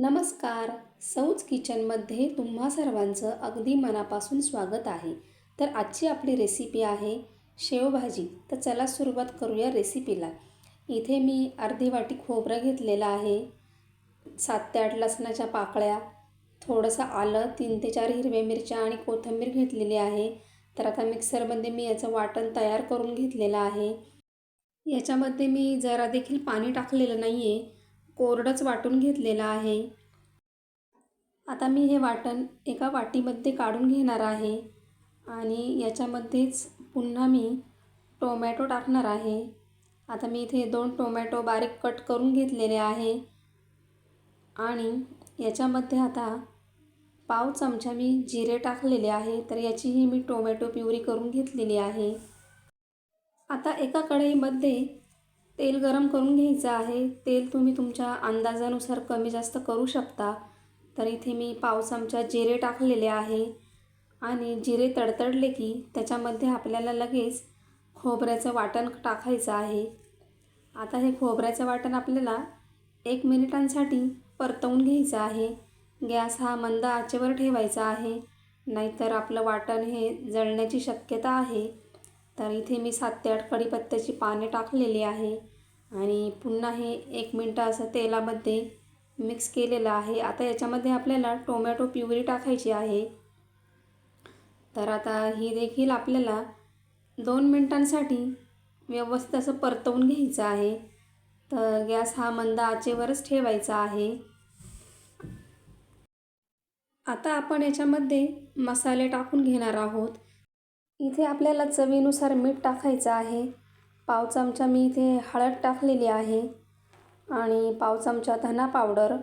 नमस्कार. सौज किचनमध्ये तुम्हा सर्वांचं अगदी मनापासून स्वागत आहे. तर आजची आपली रेसिपी आहे शेवभाजी. तर चला सुरुवात करूया रेसिपीला इथे मी अर्धी वाटी खोबरं घेतलेलं आहे. सात ते आठ लसणाच्या पाकळ्या थोडंसं आलं तीन ते चार हिरव्या मिरच्या आणि कोथिंबीर घेतलेली आहे. तर आता मिक्सरमध्ये मी याचं वाटण तयार करून घेतलेलं आहे. याच्यामध्ये मी जरा देखील पाणी टाकलेलं नाही आहे कोरडंच वाटून घेतलेलं आहे. आता मी हे वाटण एका वाटीमध्ये काढून घेणार आहे आणि याच्यामध्येच पुन्हा मी टोमॅटो टाकणार आहे. आता मी इथे दोन टोमॅटो बारीक कट करून घेतलेले आहे आणि याच्यामध्ये आता पाव चमचा मी जिरे टाकलेले आहे तर याचीही मी टोमॅटो प्युरी करून घेतलेली आहे. आता एका कढईमध्ये तेल गरम करून घ्यायचं आहे. तेल तुम्ही तुमच्या अंदाजानुसार कमी जास्त करू शकता. तर इथे मी पाव चमचा जिरे टाकलेले आहे. आणि जिरे तडतडले की त्याच्यामध्ये आपल्याला लगेच खोबऱ्याचं वाटण टाकायचं आहे. आता हे खोबऱ्याचं वाटण आपल्याला एक मिनिटांसाठी परतवून घ्यायचं आहे. गॅस हा मंद आचेवर ठेवायचा आहे. नाहीतर आपलं वाटण हे जळण्याची शक्यता आहे. तर इथे मी सात ते आठ कढीपत्त्याची पाने टाकलेली आहे. आणि पुन्हा हे एक मिनटं असं तेलामध्ये मिक्स केलेलं आहे. आता याच्यामध्ये आपल्याला टोमॅटो प्युरी टाकायची आहे. तर आता ही देखील आपल्याला दोन मिनटांसाठी व्यवस्थित असं परतवून घ्यायचं आहे. तर गॅस हा मंद आचेवरच ठेवायचा आहे. आता आपण याच्यामध्ये मसाले टाकून घेणार आहोत. इथे आपल्याला चवीनुसार मीठ टाकायचं आहे. पाव चमचा मी इथे हळद टाकलेली आहे. आणि पाव चमचा धना पावडर.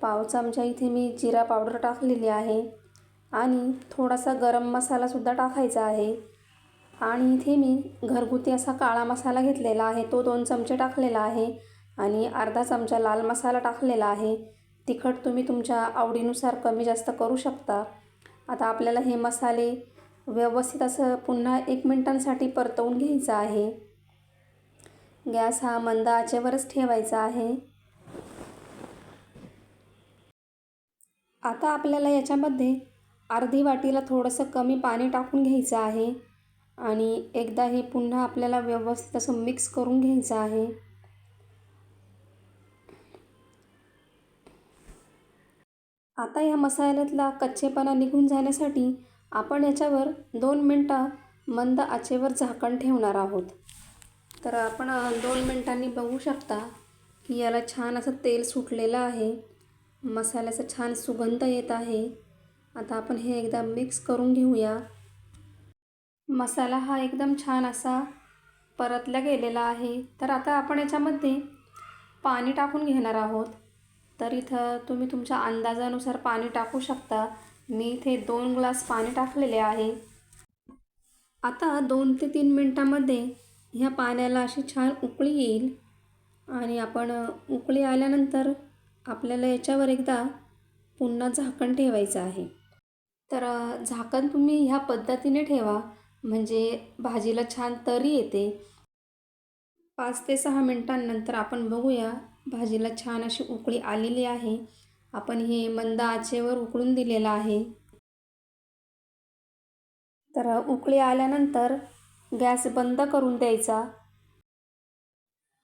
पाव चमचा इथे मी जिरा पावडर टाकलेली आहे. आणि थोडासा गरम मसालासुद्धा टाकायचा आहे. आणि इथे मी घरगुती असा काळा मसाला घेतलेला आहे. तो दोन चमचे टाकलेला आहे. आणि अर्धा चमचा लाल मसाला टाकलेला आहे. तिखट तुम्ही तुमच्या आवडीनुसार कमी जास्त करू शकता. आता आपल्याला हे मसाले व्यवस्थित असं पुन्हा एक मिनटांसाठी परतवून घ्यायचं आहे. गॅस हा मंद आचेवरच ठेवायचा आहे. आता आपल्याला याच्यामध्ये अर्धी वाटीला थोडंसं कमी पाणी टाकून घ्यायचं आहे आणि एकदा हे पुन्हा आपल्याला व्यवस्थित असं मिक्स करून घ्यायचं आहे. आता या मसाल्यातला कच्चेपणा निघून जाण्यासाठी आपण याच्यावर दोन मिनटं मंद आचेवर झाकण ठेवणार आहोत. तर आपण दोन मिनटांनी बघू शकता की याला छान असं तेल सुटलेलं आहे. मसाल्याचा छान सुगंध येत आहे. आता आपण हे एकदा मिक्स करून घेऊया. मसाला हा एकदम छान असा परतला गेलेला आहे. तर आता आपण याच्यामध्ये पाणी टाकून घेणार आहोत. तर इथं तुम्ही तुमच्या अंदाजानुसार पाणी टाकू शकता. मी इथे दोन ग्लास पाणी टाकलेले आहे. आता दोन ते तीन मिनटामध्ये ह्या पाण्याला अशी छान उकळी येईल. आणि आपण उकळी आल्यानंतर आपल्याला याच्यावर एकदा पुन्हा झाकण ठेवायचं आहे. तर झाकण तुम्ही ह्या पद्धतीने ठेवा. म्हणजे भाजीला छान तरी येते. पाच ते सहा मिनटांनंतर आपण बघूया भाजीला छान अशी उकळी आलेली आहे. आपण हे मंद आचेवर उकळून दिलेलं आहे. तर उकळी आल्यानंतर गॅस बंद करून द्यायचा.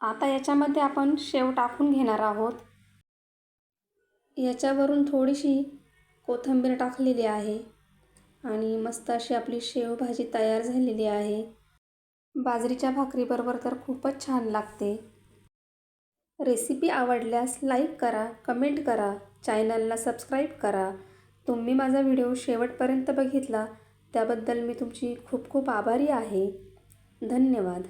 आता याच्यामध्ये आपण शेव टाकून घेणार आहोत. याच्यावरून थोडीशी कोथिंबीर टाकलेली आहे आणि मस्त अशी आपली शेवभाजी तयार झालेली आहे. बाजरीच्या भाकरीबरोबर तर खूपच छान लागते. रेसिपी आवडल्यास लाईक करा कमेंट करा चॅनलला सबस्क्राईब करा. तुम्ही माझा व्हिडिओ शेवटपर्यंत बघितला त्याबद्दल मी तुमची खूप खूप आभारी आहे. धन्यवाद.